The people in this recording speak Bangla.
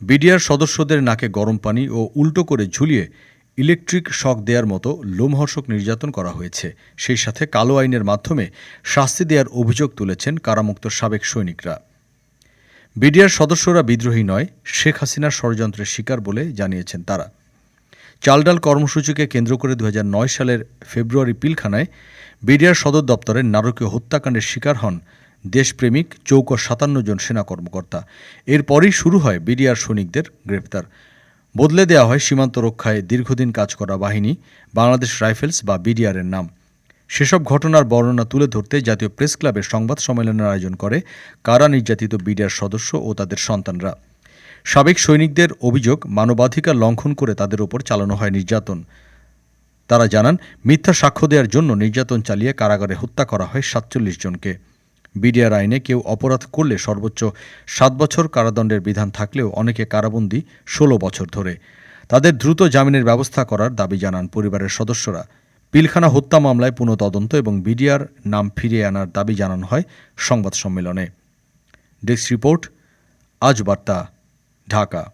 বিডিআর সদস্যদের নাকে গরম পানি ও উল্টো করে ঝুলিয়ে ইলেকট্রিক শক দেওয়ার মতো লোমহর্ষক নির্যাতন করা হয়েছে। সেই সাথে কালো আইনের মাধ্যমে শাস্তি দেওয়ার অভিযোগ তুলেছেন কারামুক্ত সাবেক সৈনিকরা। বিডিআর সদস্যরা বিদ্রোহী নয়, শেখ হাসিনার ষড়যন্ত্রের শিকার বলে জানিয়েছেন তারা। চালডাল কর্মসূচিকে কেন্দ্র করে দু হাজার নয় সালের ফেব্রুয়ারি পিলখানায় বিডিআর সদর দপ্তরের নারকীয় হত্যাকাণ্ডের শিকার হন দেশপ্রেমিক চৌক সাতান্ন জন সেনা কর্মকর্তা। এরপরই শুরু হয় বিডিআর সৈনিকদের গ্রেপ্তার। বদলে দেওয়া হয় সীমান্ত রক্ষায় দীর্ঘদিন কাজ করা বাহিনী, বাংলাদেশ রাইফেলস বা বিডিআরের নাম। সেসব ঘটনার বর্ণনা তুলে ধরতে জাতীয় প্রেস ক্লাবের সংবাদ সম্মেলনের আয়োজন করে কারা নির্যাতিত বিডিআর সদস্য ও তাদের সন্তানরা। সাবেক সৈনিকদের অভিযোগ, মানবাধিকার লঙ্ঘন করে তাদের ওপর চালানো হয় নির্যাতন। তারা জানান, মিথ্যা সাক্ষ্য দেওয়ার জন্য নির্যাতন চালিয়ে কারাগারে হত্যা করা হয় সাতচল্লিশ জনকে। বিডিআর আইনে কেউ অপরাধ করলে সর্বোচ্চ সাত বছর কারাদণ্ডের বিধান থাকলেও অনেকে কারাবন্দী ষোলো বছর ধরে। তাদের দ্রুত জামিনের ব্যবস্থা করার দাবি জানান পরিবারের সদস্যরা। পিলখানা হত্যা মামলায় পুনঃ তদন্ত এবং বিডিআর নাম ফিরিয়ে আনার দাবি জানানো হয় সংবাদ সম্মেলনে। ডেস্ক রিপোর্ট, আজ বার্তা, ঢাকা।